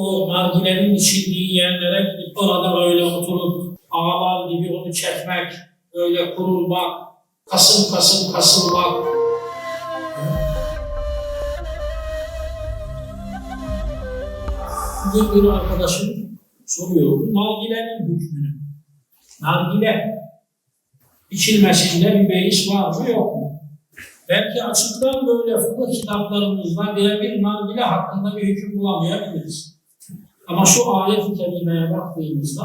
o nargilenin içildiği yerlere gidip orada böyle oturup ağlar gibi onu çekmek, öyle kurulmak, kasım kasım kasılmak. Bir, bir arkadaşım soruyordu, nargilenin hükmünü. Nargile içilmesinde bir beis var mı yok mu? Belki açıktan böyle fıkıh kitaplarımızda birebir nargile hakkında bir hüküm bulamayabiliriz. Ama şu ayet-i kerimeye baktığımızda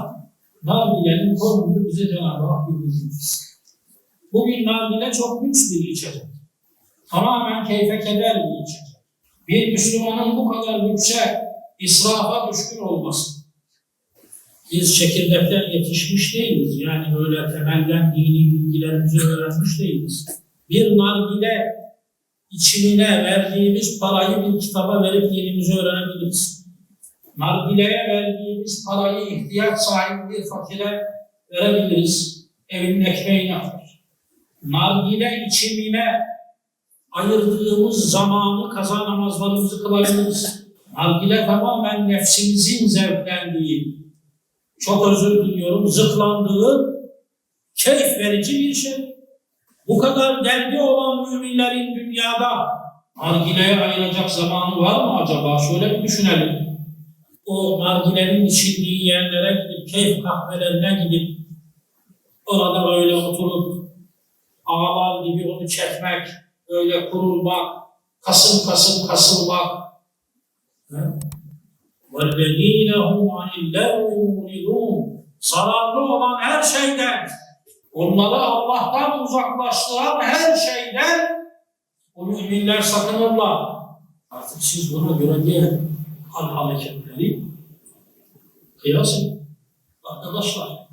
nargilenin konumunu bize Cenab-ı Hak bildiriyor. Bugün nargile çok lüks bir içecek. Tamamen keyfe keder bir içecek. Bir Müslümanın bu kadar lükse, israfa düşkün olması. Biz çekirdekten yetişmiş değiliz. Yani böyle temelden dini bilgilerimizi öğrenmiş değiliz. Bir nargile içimine verdiğimiz parayı bir kitaba verip dinimizi öğrenebiliriz. Nargileye verdiğimiz parayı ihtiyaç sahibi bir fakire verebiliriz. Evinin ekmeğini alır. Nargile içimine ayırdığımız zamanı kaza namazlarımızı kılabiliriz. Nargile tamamen nefsimizin zevklendiği, çok özür diliyorum, zıklandığı keyif verici bir şey. Bu kadar derdi olan müminlerin dünyada nargileye ayıracak zamanı var mı acaba? Şöyle bir düşünelim O nargilenin içildiği yerlere gidip, keyif kahvelerine gidip, orada böyle oturup, ağlar gibi onu çekmek, öyle kurulmak, kasım kasım kasılmak. وَالَّذ۪ينَ هُمْ عَنِ اللَّهُ مُعْرِضُونَ Zararlı olan her şeyden, onları Allah'tan uzaklaştıran her şeyden o müminler sakınırlar. Artık siz buna göre diye قال الله كالبخاري قياسا. بعد 11